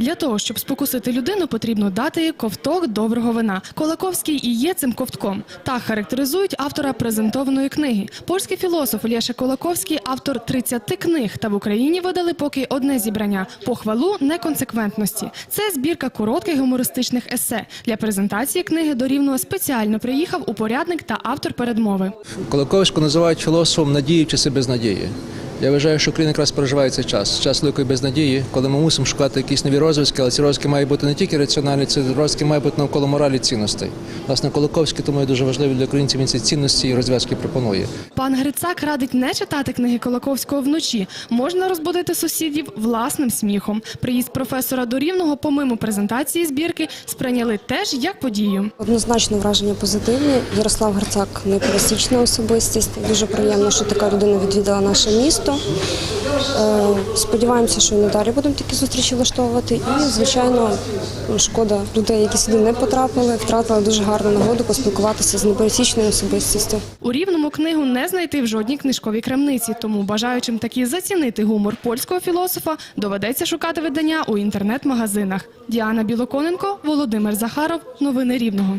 Для того, щоб спокусити людину, потрібно дати їй ковток доброго вина. Колаковський і є цим ковтком. Так характеризують автора презентованої книги. Польський філософ Лєша Колаковський автор 30 книг, та в Україні видали поки одне зібрання похвалу неконсеквентності. Це збірка коротких гумористичних есе. Для презентації книги до Рівного спеціально приїхав упорядник та автор передмови. Колоковську називають філософом надії чи себе без надії. Я вважаю, що Україна якраз переживає цей час, час великої безнадії, коли ми мусимо шукати якісь нові розвитки, але ці розвитки мають бути не тільки раціональні, ці розвитки мають бути навколо моралі цінностей. Власне, Колоковський тому є дуже важливий для українців. Він ці цінності і розв'язки пропонує. Пан Грицак радить не читати книги Колаковського вночі. Можна розбудити сусідів власним сміхом. Приїзд професора до Рівного, помимо презентації збірки, сприйняли теж як подію. Однозначно враження позитивні. Ярослав Грицак непересічна особистість. Дуже приємно, що така людина відвідала наше місто. Е, Сподіваємося, що і надалі будемо такі зустрічі влаштовувати. І, звичайно, шкода людей, які сюди не потрапили, втратили дуже гарну нагоду поспілкуватися з непересічною особистістю. У Рівному книгу не знайти в жодній книжковій крамниці, тому бажаючим таки зацінити гумор польського філософа доведеться шукати видання у інтернет-магазинах. Діана Білоконенко, Володимир Захаров. Новини Рівного.